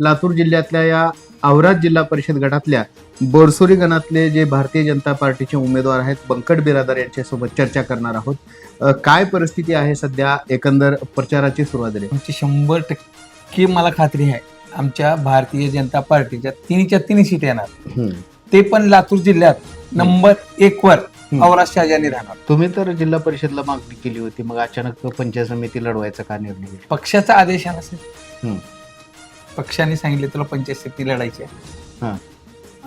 लातूर जिल्ह्यातल्या या औराद जिल्हा परिषद गटातल्या बोरसुरी गणातले जे भारतीय जनता पार्टीचे उमेदवार आहेत बंकट बिरादार यांच्यासोबत चर्चा करणार आहोत काय परिस्थिती आहे सध्या एकंदर प्रचाराची सुरुवात झाली आमची शंभर टक्के मला खात्री आहे आमच्या भारतीय जनता पार्टीच्या तिन्हीच्या तिन्ही सीट येणार. ते पण लातूर जिल्ह्यात नंबर एक वर. औराद शहाजानी राहणार तुम्ही तर जिल्हा परिषदला मागणी केली होती मग अचानक पंचायत समिती लढवायचा का निर्णय? पक्षाचा आदेश आहे. पक्षाने सांगितले तुला पंचायत समिती लढायची हा. आहे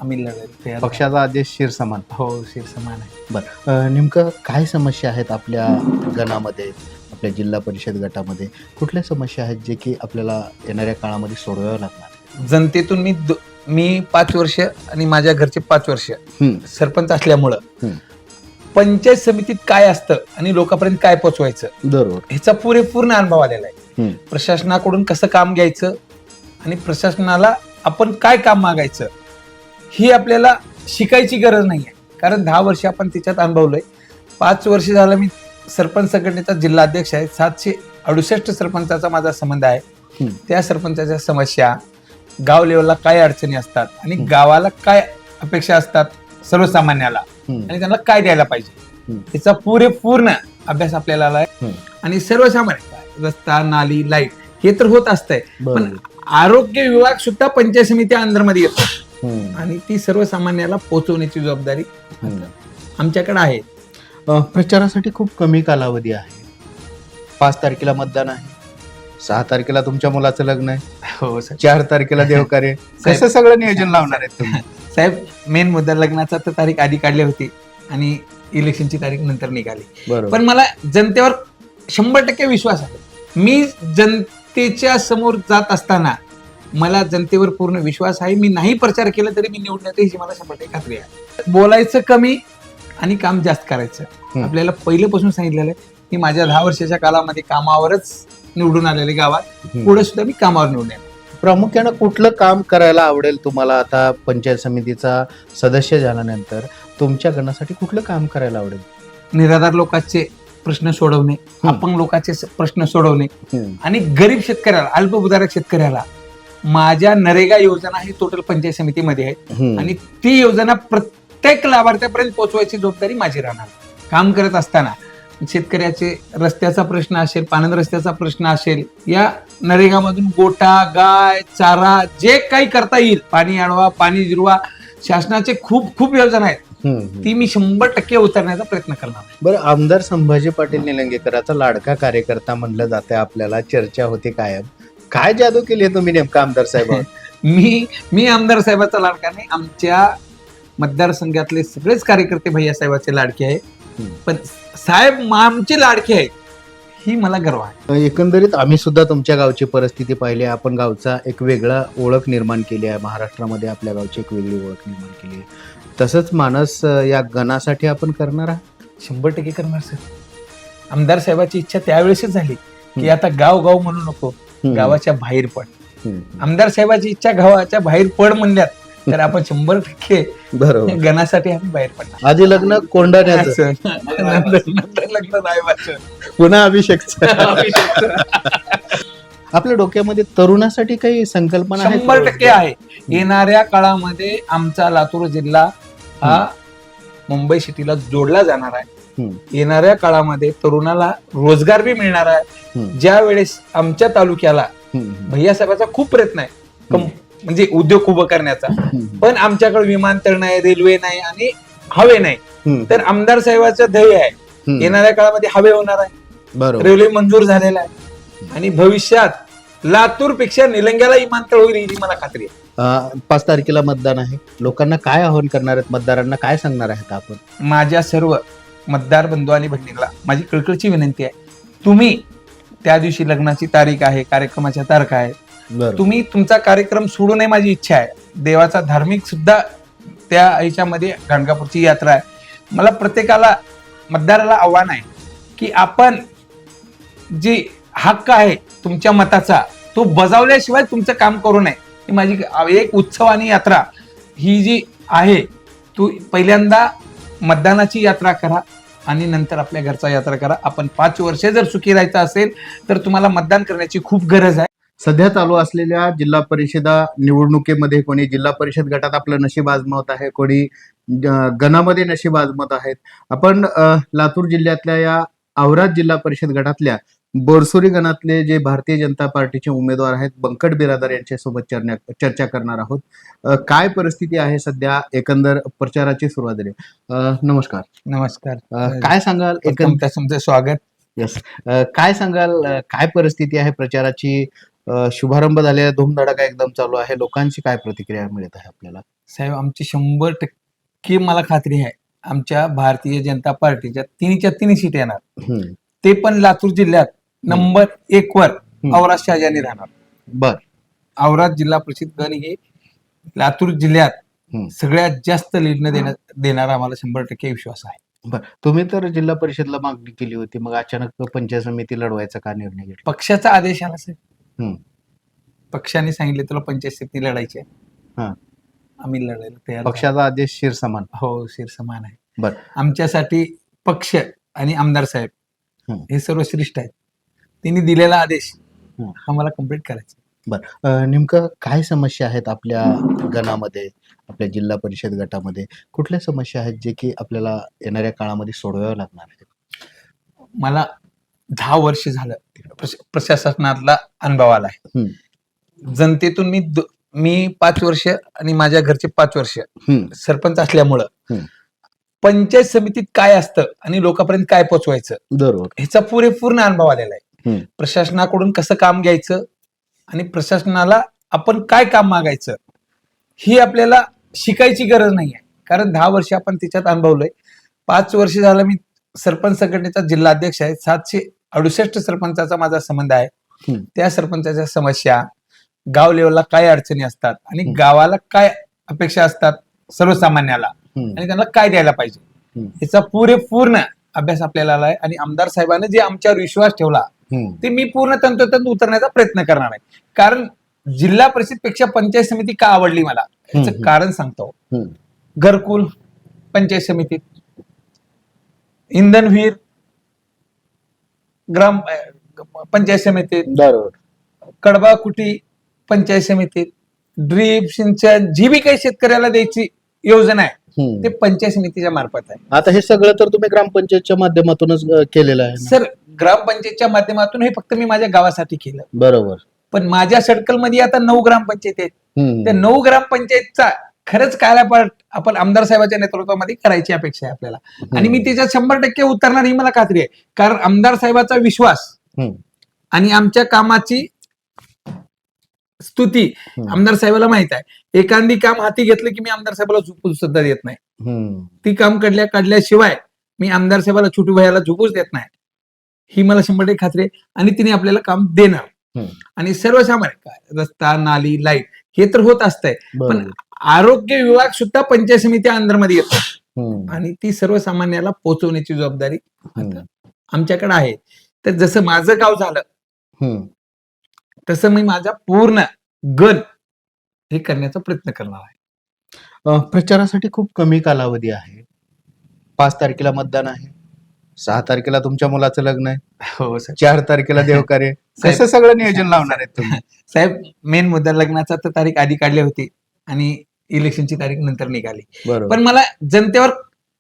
आम्ही तयार आहे. पक्षाचा आदेश शिरसमान हो शिवसमान आहे बरं नेमकं काय समस्या आहेत आपल्या गणामध्ये आपल्या जिल्हा परिषद गटामध्ये कुठल्या समस्या आहेत जे की आपल्याला येणाऱ्या काळामध्ये सोडवाव्या लागणार जनतेतून मी दो- मी पाच वर्ष आणि माझ्या घरचे पाच वर्ष. सरपंच असल्यामुळं. पंचायत समितीत काय असतं आणि लोकांपर्यंत काय पोचवायचं बरोबर ह्याचा पुरेपूर्ण अनुभव आलेला आहे. प्रशासनाकडून कसं काम घ्यायचं आणि प्रशासनाला आपण काय काम मागायचं ही आपल्याला शिकायची गरज नाही आहे कारण दहा वर्ष आपण त्याच्यात अनुभवलोय पाच वर्ष झालं मी सरपंच संघटनेचा जिल्हाध्यक्ष आहे सातशे अडुसष्ट सरपंचाचा माझा संबंध आहे. त्या सरपंचाच्या समस्या गाव लेवलला काय अडचणी असतात आणि. गावाला काय अपेक्षा असतात सर्वसामान्याला. आणि त्यांना काय द्यायला पाहिजे. त्याचा पुरेपूर्ण अभ्यास आपल्याला. आणि सर्वसामान्य रस्ता नाली लाइट हे तर होत असतंय पण आरोग्य विभाग सुद्धा पंचायत समिती अंदरमध्ये येतो. आणि ती सर्वसामान्याला पोहोचवण्याची जबाबदारी. आमच्याकडे आहे. प्रचारासाठी खूप कमी कालावधी आहे. पाच तारखेला मतदान आहे. सहा तारखेला तुमच्या मुलाचं लग्न आहे. हो चार तारखेला देवकार्य कसं सगळं नियोजन लावणार आहेत तुम्ही? साहेब मेन मुद्दा लग्नाचा तर तारीख आधी काढली होती आणि इलेक्शनची तारीख नंतर निघाली. पण मला जनतेवर शंभर टक्के विश्वास आहे. मी जनतेच्या समोर जात असताना मला जनतेवर पूर्ण विश्वास आहे. मी नाही प्रचार केला तरी मी निवडून येते ही मला शंभर टक्के खात्री आहे. बोलायचं कमी आणि काम जास्त करायचं. आपल्याला पहिल्यापासून सांगितलेलं आहे की माझ्या दहा वर्षाच्या कालामध्ये कामावरच निवडून आलेले गावात. पुढे सुद्धा मी कामावर निवडून येणार. प्रामुख्यानं कुठलं काम करायला आवडेल तुम्हाला आता पंचायत समितीचा सदस्य झाल्यानंतर? तुमच्या गणासाठी कुठलं काम करायला आवडेल? निराधार लोकांचे प्रश्न सोडवणे अपंग लोकांचे प्रश्न सोडवणे. आणि गरीब शेतकऱ्याला अल्पभूधारक शेतकऱ्याला माझ्या नरेगा योजना ही टोटल पंचायत समितीमध्ये आहे. आणि ती योजना प्रत्येक लाभार्थ्यापर्यंत पोहोचवायची जबाबदारी माझी राहणार काम करत असताना शेतकऱ्याचे रस्त्याचा प्रश्न असेल पानंद रस्त्याचा प्रश्न असेल या नरेगामधून गोटा गाय चारा जे काही करता येईल पाणी अडवा पाणी जिरवा शासनाचे खूप खूप योजना आहेत. ती मी शंभर टक्के उतरण्याचा प्रयत्न करणार. बरं आमदार संभाजी पाटील निलंगेकराचा लाडका कार्यकर्ता म्हणलं जाते आपल्याला चर्चा होते कायम. काय जादू केली तुम्ही नेमका आमदार साहेब मी मी आमदार साहेबाचा लाडका नाही आमच्या मतदारसंघातले सगळेच कार्यकर्ते भैया साहेबाचे लाडके आहे हम्म. पण साहेब आमचे लाडके आहेत ही मला गर्व आहे. एकंदरीत आम्ही सुद्धा तुमच्या गावची परिस्थिती पाहिली आहे. आपण गावचा एक वेगळा ओळख निर्माण केली आहे. महाराष्ट्रामध्ये आपल्या गावची एक वेगळी ओळख निर्माण केली आहे. तसंच मानस या गणासाठी आपण करणार आहात? शंभर टक्के करणार सर. आमदार साहेबाची इच्छा त्यावेळेसच झाली की. आता गाव गाव म्हणू नको हम्म. गावाच्या बाहेर पड. हम्म. आमदार साहेबाची इच्छा गावाच्या बाहेर पड म्हणल्यात तर आपण शंभर टक्के बरोबर. गणासाठी आम्ही बाहेर पडणार. आधी लग्न कोंडाण्याचं असं. नंतर नंतर लग्न साहेबाचं पुन्हा अभिषेकचं आपल्या डोक्यामध्ये तरुणासाठी काही संकल्पना आहेत शंभर टक्के आहे. येणाऱ्या काळामध्ये आमचा लातूर जिल्हा हा मुंबई सिटीला जोडला जाणार आहे. येणाऱ्या काळामध्ये तरुणाला रोजगार बी मिळणार आहे. ज्या वेळेस आमच्या तालुक्याला. भैया साहेबाचा खूप प्रयत्न आहे म्हणजे उद्योग उभं करण्याचा. पण आमच्याकडे विमानतळ नाही रेल्वे नाही आणि हवे नाही. तर आमदार साहेबाचं ध्येय आहे. येणाऱ्या काळामध्ये हवे होणार आहे रेल्वे मंजूर झालेला आहे आणि भविष्यात लातूरपेक्षा निलंग्याला विमानतळ होईल ही मला खात्री आहे. अं, पाच तारखेला मतदान आहे. लोकांना काय आवाहन करणार आहेत? मतदारांना काय सांगणार आहेत आपण? माझ्या सर्व मतदार बंधू आणि भगिनीला माझी कळकळची विनंती आहे. तुम्ही त्या दिवशी लग्नाची तारीख आहे कार्यक्रमाच्या तारखा आहे. बरोबर. तुम्ही तुमचा कार्यक्रम सोडू नये माझी इच्छा आहे. देवाचा धार्मिक सुद्धा त्या ह्याच्यामध्ये गाणगापूरची यात्रा आहे. मला प्रत्येकाला मतदाराला आव्हान आहे की आपण जी हक्क आहे तुमच्या मताचा. तो बजावल्याशिवाय तुमचं काम करू नये. ही माझी एक उत्सव आणि यात्रा. ही जी आहे तू पहिल्यांदा मतदानाची यात्रा करा आणि नंतर आपल्या घरचा यात्रा करा. आपण पाच वर्षे जर सुखी राहायचं असेल तर तुम्हाला मतदान करण्याची खूप गरज आहे. सध्या चालू असलेल्या जिल्हा परिषदा निवडणुकीमध्ये कोणी जिल्हा परिषद गटात आपलं नशीब आजमत आहे कोणी गणामध्ये नशीब आजमत आहेत. आपण लातूर जिल्ह्यातल्या या औराद जिल्हा परिषद गटातल्या बोरसुरी गणातले जे भारतीय जनता पार्टीचे उमेदवार आहेत बंकट बिरादार यांच्यासोबत चर्चा चर्चा करणार आहोत. काय परिस्थिती आहे सध्या? एकंदर प्रचाराची सुरुवात झाली. नमस्कार. नमस्कार. काय सांगाल? एकंदर तुमचं स्वागत. यस काय सांगाल? काय परिस्थिती आहे प्रचाराची? शुभारंभ झालेला धूमधडाका एकदम चालू आहे. लोकांची काय प्रतिक्रिया मिळत आहे आपल्याला? साहेब आमची शंभर टक्के मला खात्री आहे. आमच्या भारतीय जनता पार्टीच्या तिन्हीच्या तिन्ही सीट येणार. ते पण लातूर जिल्ह्यात. नंबर एक वर. औराद शहाजानी राहणार बर औराद जिल्हा परिषद गण हे लातूर जिल्ह्यात. सगळ्यात जास्त लीडनं देणार देणारा आम्हाला शंभर टक्के विश्वास आहे बर तुम्ही तर जिल्हा परिषदला मागणी केली होती मग अचानक पंचायत समिती लढवायचा का निर्णय घेतला पक्षाचा आदेश आला साहेब हम्म. पक्षाने सांगितले तुला पंचायत समिती लढायची आहे हा. आम्ही लढायला तयार. पक्षाचा आदेश शिर समान हो शिर समान आहे बर. आमच्यासाठी पक्ष आणि आमदार साहेब. हे सर्व श्रेष्ठ आहेत त्यांनी दिलेला आदेश. हम्म. आम्हाला कंप्लीट करायचा. अ, नेमकं काय समस्या आहेत आपल्या गणामध्ये आपल्या जिल्हा परिषद गटामध्ये? कुठल्या समस्या आहेत जे की आपल्याला येणाऱ्या काळामध्ये सोडवाव्या लागणार आहेत? मला दहा वर्ष झालं प्रश- प्रशासनातला अनुभव आलाय जनतेतून मी मी पाच वर्ष आणि माझ्या घरचे पाच वर्ष सरपंच असल्यामुळं. पंचायत समितीत काय असतं आणि लोकांपर्यंत काय पोचवायचं बरोबर. ह्याचा पुरेपूर्ण अनुभव आलेला आहे. प्रशासनाकडून कसं काम घ्यायचं आणि प्रशासनाला आपण काय काम मागायचं ही आपल्याला शिकायची गरज नाही आहे कारण दहा वर्ष आपण त्याच्यात अनुभवलंय. पाच वर्ष झालं मी सरपंच संघटनेचा जिल्हाध्यक्ष आहे. सातशे अडुसष्ट सरपंचाचा माझा संबंध आहे. त्या सरपंचाच्या समस्या गाव लेवलला काय अडचणी असतात आणि. गावाला काय अपेक्षा असतात सर्वसामान्याला आणि त्यांना काय द्यायला पाहिजे. याचा पुरेपूर्ण अभ्यास आपल्याला आलाय आणि आमदार साहेबांनी जे आमच्यावर विश्वास ठेवला ते मी पूर्ण तंतोतंत उतरण्याचा प्रयत्न करणार आहे कारण जिल्हा परिषदपेक्षा पंचायत समिती का आवडली मला याचं. कारण सांगतो. घरकुल पंचायत समितीत इंधन विहीर ग्राम पंचायत समितीत कडबा कुटी पंचायत समितीत ड्रीप सिंचन जी बी काही शेतकऱ्याला द्यायची योजना आहे. ते पंचायत समितीच्या मार्फत आहे आता हे सगळं तर तुम्ही ग्रामपंचायतच्या माध्यमातूनच केलेलं आहे? सर ग्रामपंचायतच्या माध्यमातून हे फक्त मी माझ्या गावासाठी केलं. बरोबर. पण माझ्या सर्कलमध्ये आता नऊ ग्रामपंचायत आहेत. त्या नऊ ग्रामपंचायतचा खरंच कायापाठ आपण आमदार साहेबांच्या नेतृत्वामध्ये करायची अपेक्षा आहे आपल्याला. आणि मी त्याच्यात शंभर टक्के उतरणार ही मला खात्री आहे. कारण आमदार साहेबाचा विश्वास. आणि आमच्या कामाची स्तुती. आमदार साहेबाला माहीत आहे. एखादी काम हाती घेतलं की मी आमदार साहेबाला झुकू सुद्धा देत नाही. ती काम काढल्या काढल्याशिवाय मी आमदार साहेबाला छोटू भैयाला झुकूच देत नाही. ही मला शंभर टक्के खात्री आहे आणि तिने आपल्याला काम देणार. आणि सर्वसामान्य रस्ता नाली लाइट हे तर होत असतंय बरोबर. आरोग्य विभाग सुद्धा पंचायत समिती अंतर्मध्ये येतो. आणि ती सर्वसामान्याला पोहोचवण्याची जबाबदारी. आमच्याकडे आहे तर जसं माझं गाव झालं. तसं मी माझा पूर्ण गण हे करण्याचा प्रयत्न करणार आहे प्रचारासाठी खूप कमी कालावधी आहे पाच तारखेला मतदान आहे सहा तारखेला तुमच्या मुलाचं लग्न आहे. हो सर. चार तारखेला देवकार्य. साहेब- कसं सगळं नियोजन लावणार आहेत तुम्ही? साहेब मेन मुद्दा लग्नाचा तर तारीख आधी काढली होती आणि इलेक्शनची तारीख नंतर निघाली. बरोबर. पण मला जनतेवर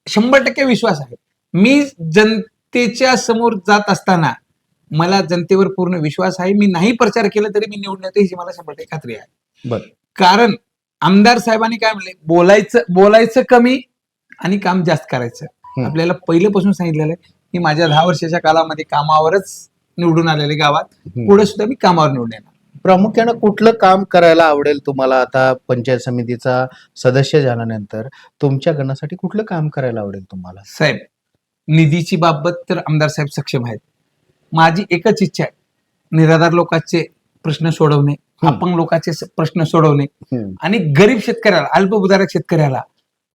शंभर टक्के विश्वास आहे. मी जनतेच्या समोर जात असताना मला जनतेवर पूर्ण विश्वास आहे. मी नाही प्रचार केला तरी मी निवडून येतो ही मला शंभर टक्के खात्री आहे. बर. कारण आमदार साहेबांनी काय म्हणले? बोलायचं बोलायचं कमी आणि काम जास्त करायचं. आपल्याला पहिल्यापासून सांगितलेलं आहे की माझ्या दहा वर्षाच्या कालामध्ये कामावरच निवडून आलेले गावात. पुढे सुद्धा मी कामावर निवडून येणार प्रामुख्यानं कुठलं काम करायला आवडेल तुम्हाला आता पंचायत समितीचा सदस्य झाल्यानंतर तुमच्या गणासाठी कुठलं काम करायला आवडेल तुम्हाला साहेब निधीची बाबत तर आमदार साहेब सक्षम आहेत माझी एकच इच्छा आहे निराधार लोकांचे प्रश्न सोडवणे. अपंग लोकांचे प्रश्न सोडवणे. आणि गरीब शेतकऱ्याला अल्पभूधारक शेतकऱ्याला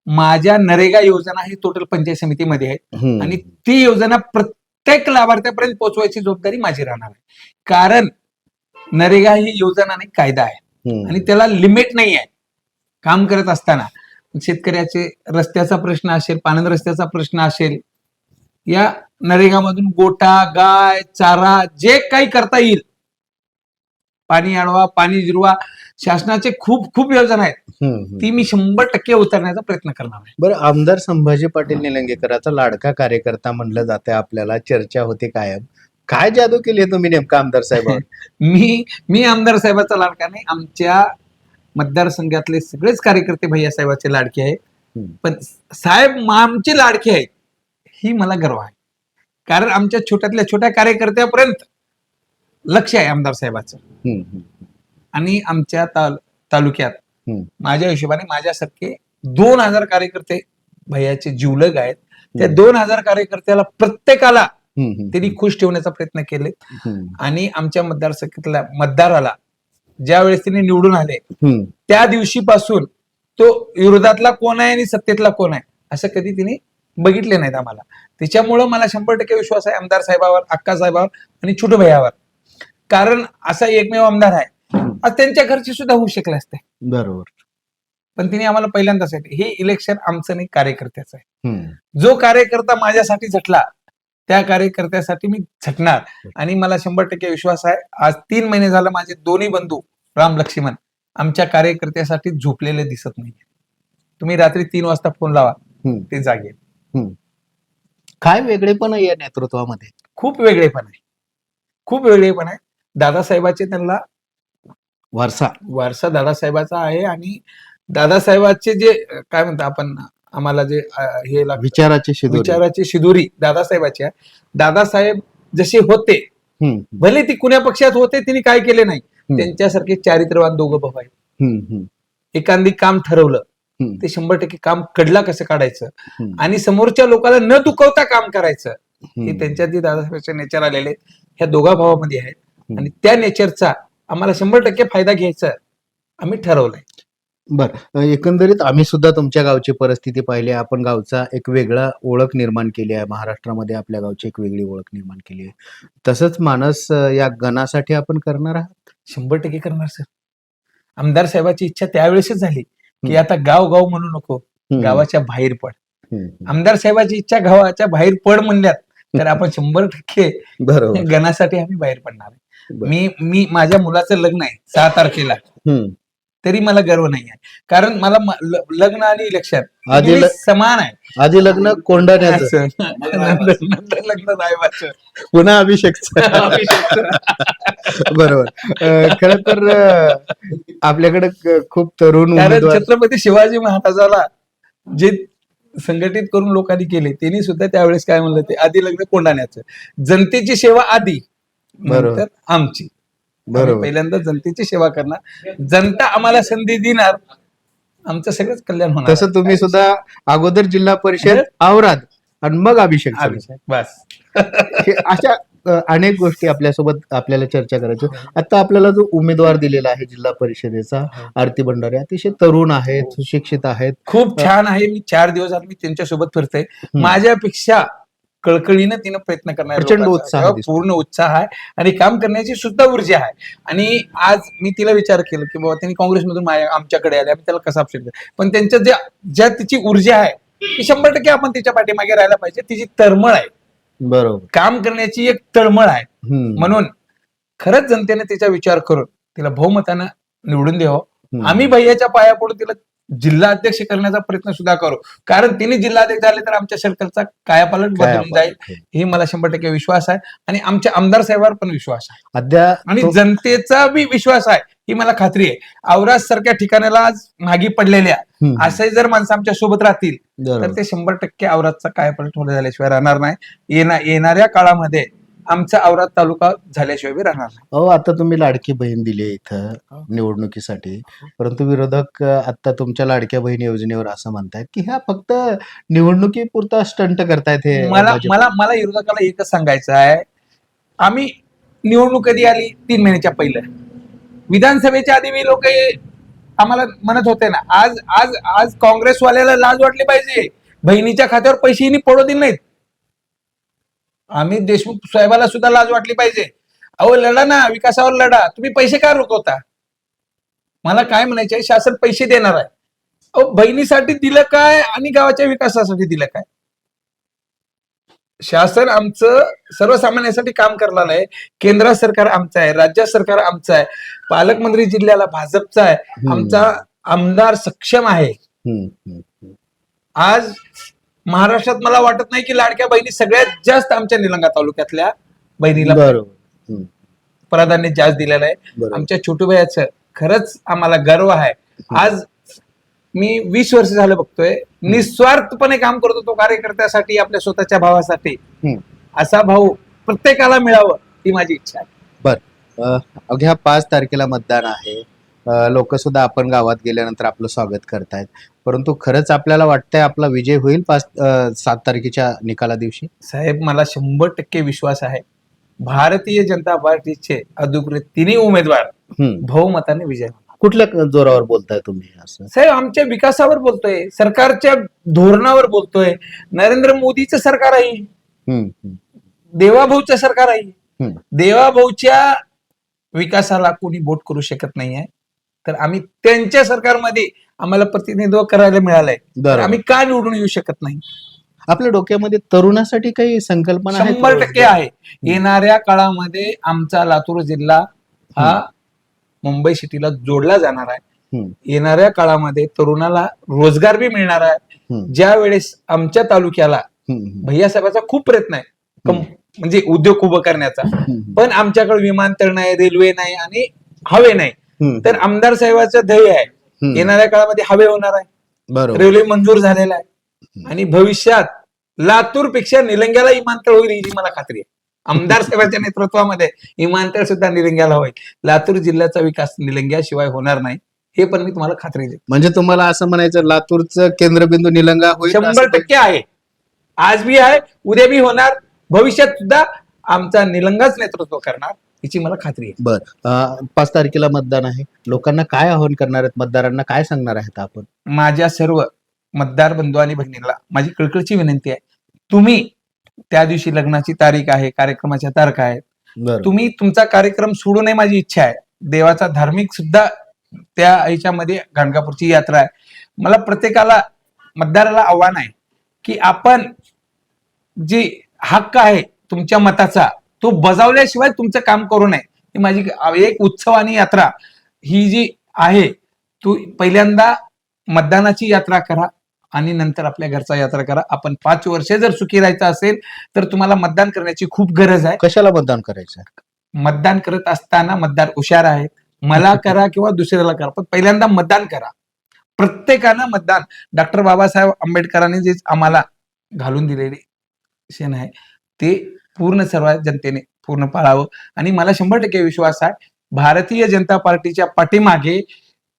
माझ्या नरेगा योजना ही टोटल पंचायत समितीमध्ये आहे. आणि ती योजना प्रत्येक लाभार्थ्यापर्यंत पोहोचवायची जबाबदारी माझी राहणार आहे. कारण नरेगा ही योजना नाही कायदा आहे. आणि त्याला लिमिट नाही आहे. काम करत असताना. शेतकऱ्याचे रस्त्याचा प्रश्न असेल पानंद रस्त्याचा प्रश्न असेल या नरेगामधून गोटा गाय चारा जे काही करता येईल पाणी अडवा पाणी जिरवा. शासनाचे खूप खूप योजना आहेत. ती मी शंभर टक्के उतरण्याचा प्रयत्न करणार आहे. बरं आमदार संभाजी पाटील निलंगेकराचा लाडका कार्यकर्ता म्हणलं जाते आपल्याला चर्चा होते कायम. काय जादू केली आहे तुम्ही नेमका आमदार साहेबांवर? मी मी आमदार साहेबाचा लाडका नाही. आमच्या मतदारसंघातले सगळेच कार्यकर्ते भैया साहेबाचे लाडके आहेत. पण साहेब आमचे लाडके आहेत ही मला गर्व आहे. कारण आमच्या छोट्यातल्या छोट्या कार्यकर्त्यापर्यंत लक्ष आहे आमदार साहेबाचं. आणि आमच्या ताल तालुक्यात. माझ्या हिशोबाने माझ्यासारखे दोन हजार कार्यकर्ते भैयाचे जीवलग आहेत त्या. दोन हजार कार्यकर्त्याला प्रत्येकाला. त्यांनी खुश ठेवण्याचा प्रयत्न केले आणि आमच्या मतदारसंघातल्या मतदाराला ज्या वेळेस त्यांनी निवडून आले. त्या दिवशीपासून तो विरोधातला कोण आहे आणि सत्तेतला कोण आहे असं कधी तिने बघितले नाहीत आम्हाला त्याच्यामुळं मला शंभर टक्के विश्वास आहे आमदार साहेबावर अक्का साहेबावर आणि छोटू भैयावर कारण असा एकमेव आमदार आहे. आज त्यांच्या घरचे सुद्धा होऊ शकले असते. बरोबर. पण तिने आम्हाला पहिल्यांदाच आहे हे इलेक्शन आमचं नाही कार्यकर्त्याचं आहे. जो कार्यकर्ता माझ्यासाठी झटला त्या कार्यकर्त्यासाठी मी झटणार. आणि मला शंभर टक्के विश्वास आहे आज तीन महिने झालं माझे दोन्ही बंधू राम लक्ष्मण आमच्या कार्यकर्त्यासाठी झोपलेले दिसत नाही तुम्ही रात्री तीन वाजता फोन लावा हम्म. ते जागे. काय वेगळेपण आहे या नेतृत्वामध्ये? खूप वेगळेपण आहे. खूप वेगळेपण आहे. दादासाहेबाचे त्यांना वारसा. वारसा दादासाहेबाचा आहे आणि दादासाहेबाचे जे काय म्हणतो आपण आम्हाला जे हे विचाराचे शिदोरी. विचाराची शिदोरी दादासाहेबाची आहे. दादासाहेब जसे होते भले ती कुण्या पक्षात होते तिने काय केले नाही. त्यांच्यासारखे चारित्र्यवान दोघं भाऊ आहेत. एखादी काम ठरवलं. ते शंभर टक्के काम कडला कसं काढायचं? आणि समोरच्या लोकांना न दुखवता काम करायचं. हे. त्यांच्यात जे दादासाहेबांचे नेचर आलेले आहेत, ह्या दोघा भावामध्ये आहेत. आणि त्या नेचरचा आम्हाला शंभर टक्के फायदा घ्यायचा आम्ही ठरवलंय. बर. एकंदरीत आम्ही सुद्धा तुमच्या गावची परिस्थिती पाहिली. आपण गावचा एक वेगळा ओळख निर्माण केली आहे. महाराष्ट्रामध्ये आपल्या गावची एक वेगळी ओळख निर्माण केली आहे. तसंच मानस अ, या गणासाठी आपण करणार आहात? शंभर टक्के करणार सर. आमदार साहेबाची इच्छा त्यावेळेसच झाली की. आता गाव गाव म्हणू नको. गावाच्या बाहेर पड. आमदार साहेबाची इच्छा गावाच्या बाहेर पड म्हणल्यात तर आपण शंभर टक्के गणासाठी आम्ही बाहेर पडणार. मी मी माझ्या मुलाचं लग्न आहे सहा तारखेला. तरी मला गर्व नाही आहे. कारण मला म- लग्न आणि इलेक्शन आधी ल- समान आहे. आधी लग्न कोंडाण्याचं असं. नंतर नंतर लग्न साहेबाचं पुन्हा अभिषेकचं. अभिषेकचं. बरोबर. अ, खरं तर अ, आपल्याकडे क- खूप तरुण कारण उमेदवार छत्रपती शिवाजी महाराजाला जे संघटित करून लोकांनी केले त्यांनी सुद्धा त्यावेळेस काय म्हणलं ते आधी लग्न कोंडाण्याचं जनतेची सेवा आधी. नंतर आमची. पहिल्यांदा जनतेची सेवा करणार. जनता आम्हाला संधी देणार. आमचं सगळंच कल्याण होणार. तसं तुम्ही सुद्धा अगोदर जिल्हा परिषद औराद आणि मग अभिषेक बस. हे अशा अनेक गोष्टी आपल्यासोबत आपल्याला चर्चा करायची. आता आपल्याला जो उमेदवार दिलेला आहे जिल्हा परिषदेचा आरती भंडारे अतिशय तरुण आहेत सुशिक्षित आहेत. खूप छान आहे. मी चार दिवस मी त्यांच्यासोबत फिरतोय. माझ्यापेक्षा कळकळीनं तिनं प्रयत्न करणार प्रचंड. उत्साह. पूर्ण उत्साह आहे आणि काम करण्याची सुद्धा ऊर्जा आहे आणि आज मी तिला विचार केला की बाबा त्यांनी काँग्रेसमधून आमच्याकडे आले आम्ही त्याला कसा अपसेट पण त्यांच्या ज्या ज्या तिची ऊर्जा आहे ती शंभर टक्के आपण तिच्या पाठीमागे राहायला पाहिजे तिची तळमळ आहे बरोबर काम करण्याची एक तळमळ आहे. म्हणून खरंच जनतेने तिचा विचार करून तिला बहुमतानं निवडून द्यावं. आम्ही भैयाच्या पाया पडून तिला जिल्हा अध्यक्ष करण्याचा प्रयत्न सुद्धा करू. कारण तिने जिल्हा अध्यक्ष झाले तर आमच्या सर्कलचा कायापालट काय बदलून जाईल. आपण- हे मला शंभर टक्के विश्वास आहे. आणि आमच्या आमदार साहेबांवर पण विश्वास आहे. अद्या आणि जनतेचा बी विश्वास आहे ही मला खात्री आहे. औराज सारख्या ठिकाणाला आज मागी पडलेल्या. असे जर माणसं आमच्यासोबत राहतील तर. ते शंभर टक्के औरादचा कायापालट झाल्याशिवाय राहणार नाही. येणा- येणाऱ्या काळामध्ये आमचा औराद तालुका झाल्याशिवाय बी राहणार नाही. अहो आता तुम्ही लाडकी बहीण दिली इथं निवडणुकीसाठी. परंतु विरोधक आता तुमच्या लाडक्या बहीण योजनेवर असं म्हणतायत की ह्या फक्त निवडणुकीपुरता स्टंट करतायत हे मला भाजप. मला मला विरोधकाला एकच सांगायचं आहे. आम्ही निवडणूक कधी आली? तीन महिन्याच्या पहिलं. विधानसभेच्या आधी मी लोक आम्हाला म्हणत होते ना आज आज आज काँग्रेसवाल्याला लाज वाटली पाहिजे. बहिणीच्या खात्यावर पैसेही पडू दिले नाहीत. आम्ही देशमुख साहेबाला सुद्धा लाज वाटली पाहिजे. अहो लढा ना विकासावर लढा. तुम्ही पैसे काय रोखवता? मला काय म्हणायचे शासन पैसे देणार आहे. अहो बहिणीसाठी दिलं काय आणि गावाच्या विकासासाठी दिलं काय? शासन आमचं सर्वसामान्यांसाठी काम करणार आहे. केंद्र सरकार आमचं आहे. राज्य सरकार आमचं आहे. पालकमंत्री जिल्ह्याला भाजपचा आहे. आमचा आमदार सक्षम आहे. आज महाराष्ट्रात मला वाटत नाही की लाडक्या बहिणी सगळ्यात जास्त आमच्या निलंगा तालुक्यातल्या बहिणीला बरोबर. प्राधान्य जास्त दिलेलं आहे. आमच्या छोटू भैयाचं खरंच आम्हाला गर्व आहे. आज मी वीस वर्ष झालं बघतोय. निस्वार्थपणे काम करतो तो कार्यकर्त्यासाठी आपल्या स्वतःच्या भावासाठी. असा भाऊ प्रत्येकाला मिळावं ही माझी इच्छा आहे. अ, अवघ्या पाच तारखेला मतदान आहे. लोक सुद्धा आपण गावात गेल्यानंतर आपलं स्वागत करतायत. परंतु खरंच आपल्याला वाटतंय आपला विजय होईल पाच सात तारखेच्या निकाला दिवशी? साहेब मला शंभर टक्के विश्वास आहे. भारतीय जनता पार्टीचे अधिकृत तिन्ही उमेदवार. बहुमताने विजय. कुठल्या जोरावर बोलताय तुम्ही असं? साहेब आमच्या विकासावर बोलतोय. सरकारच्या धोरणावर बोलतोय. नरेंद्र मोदीचं सरकार आहे. देवाभाऊचं सरकार आहे. देवाभाऊच्या विकासाला कोणी बोट करू शकत नाहीये. तर आम्ही त्यांच्या सरकारमध्ये आम्हाला प्रतिनिधित्व करायला मिळालंय. तर आम्ही का निवडून येऊ शकत नाही? आपल्या डोक्यामध्ये तरुणासाठी काही संकल्पना? शंभर टक्के आहे. येणाऱ्या काळामध्ये आमचा लातूर जिल्हा हा मुंबई सिटीला जोडला जाणार आहे. येणाऱ्या काळामध्ये तरुणाला रोजगार बी मिळणार आहे. ज्या वेळेस आमच्या तालुक्याला हम्म, भैयासाहेबाचा खूप प्रयत्न आहे. म्हणजे उद्योग उभं करण्याचा. पण आमच्याकडे विमानतळ नाही रेल्वे नाही आणि हवे नाही. तर आमदार साहेबाचं ध्येय आहे. येणाऱ्या काळामध्ये हवे होणार आहे. बरोबर. रेल्वे मंजूर झालेला आहे. आणि भविष्यात लातूरपेक्षा निलंग्याला विमानतळ होईल ही मला खात्री आहे. आमदार साहेबांच्या नेतृत्वामध्ये विमानतळ सुद्धा निलंग्याला होईल. लातूर जिल्ह्याचा विकास निलंग्याशिवाय होणार नाही हे पण मी तुम्हाला खात्री देतो. म्हणजे तुम्हाला असं म्हणायचं लातूरचं केंद्रबिंदू निलंगा होईल शंभर टक्के आहे. आज बी आहे उद्या बी होणार. भविष्यात सुद्धा आमचा निलंगाच नेतृत्व करणार. याची मला खात्री आहे. बर. पाच तारखेला मतदान आहे. लोकांना काय आवाहन करणार आहेत? मतदारांना काय सांगणार आहेत आपण? माझ्या सर्व मतदार बंधू आणि भगिनींना माझी कळकळची विनंती आहे. तुम्ही त्या दिवशी लग्नाची तारीख आहे कार्यक्रमाच्या तारखा आहेत. तुम्ही तुमचा कार्यक्रम सोडू नये माझी इच्छा आहे. देवाचा धार्मिक सुद्धा त्या ह्याच्यामध्ये गाणगापूरची यात्रा आहे. मला प्रत्येकाला मतदाराला आव्हान आहे की आपण जी हक्क आहे तुमच्या मताचा तो बजावल्याशिवाय तुमचं काम करू नये. ही माझी एक उत्सव आणि यात्रा. ही जी आहे तू पहिल्यांदा मतदानाची यात्रा करा आणि नंतर आपल्या घरचा यात्रा करा. आपण पाच वर्ष जर सुखी राहायचं असेल तर तुम्हाला मतदान करण्याची खूप गरज आहे. कशाला मतदान करायचं? मतदान करत असताना मतदार हुशार आहेत. मला करा किंवा दुसऱ्याला करा पण पहिल्यांदा मतदान करा. प्रत्येकानं मतदान. डॉक्टर बाबासाहेब आंबेडकरांनी जे आम्हाला घालून दिलेले शेण आहे ते पूर्ण सर्व जनतेने पूर्ण पाळावं. आणि मला शंभर टक्के विश्वास आहे भारतीय जनता पार्टीच्या पाठीमागे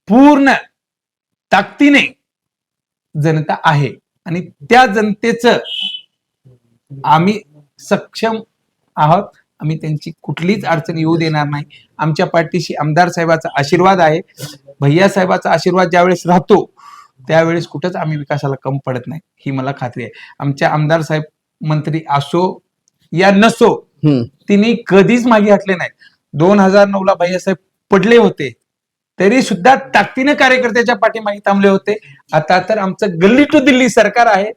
पूर्ण ताकदीने जनता आहे. आणि त्या जनतेचं आम्ही सक्षम आहोत. आम्ही त्यांची कुठलीच अडचण येऊ देणार नाही. आमच्या पार्टीशी आमदार साहेबाचा आशीर्वाद आहे. भैया साहेबाचा आशीर्वाद ज्यावेळेस राहतो त्यावेळेस कुठंच आम्ही विकासाला कम पडत नाही ही मला खात्री आहे. आमच्या आमदार साहेब मंत्री असो या नसो. तिने कधीच मागे हटले नाही. दोन हजार नऊ ला भैयासाहेब पडले होते. तरी सुद्धा ताकदीने कार्यकर्त्याच्या पाठीमागे थांबले होते. आता तर आमचं गल्ली टू दिल्ली सरकार आहे.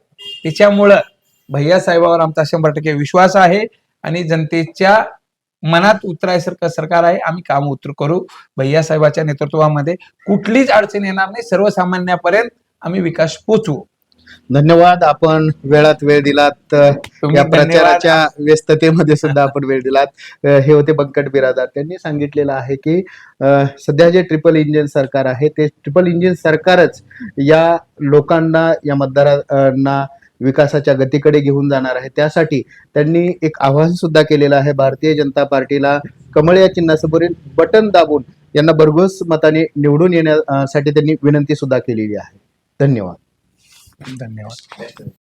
त्याच्यामुळं भैया साहेबावर आमचा शंभर टक्के विश्वास आहे. आणि जनतेच्या मनात उतरायसारखं सरकार आहे. आम्ही काम उतर करू. भैया साहेबाच्या नेतृत्वामध्ये कुठलीच अडचण येणार नाही. सर्वसामान्यापर्यंत आम्ही विकास पोचवू. धन्यवाद. आपण वेळात वेळ दिलात. या. प्रचाराच्या व्यस्ततेमध्ये सुद्धा आपण वेळ दिलात. हे होते बंकट बिरादार. त्यांनी सांगितलेलं आहे की सध्या जे ट्रिपल इंजिन सरकार आहे ते ट्रिपल इंजिन सरकारच या लोकांना या मतदारांना विकासाच्या गतीकडे घेऊन जाणार आहे. त्यासाठी त्यांनी एक आवाहन सुद्धा केलेलं आहे. भारतीय जनता पार्टीला कमळ या चिन्हासमोरील बटन दाबून यांना भरघोस मताने निवडून येण्यासाठी त्यांनी विनंती सुद्धा केलेली आहे. धन्यवाद. धन्यवाद.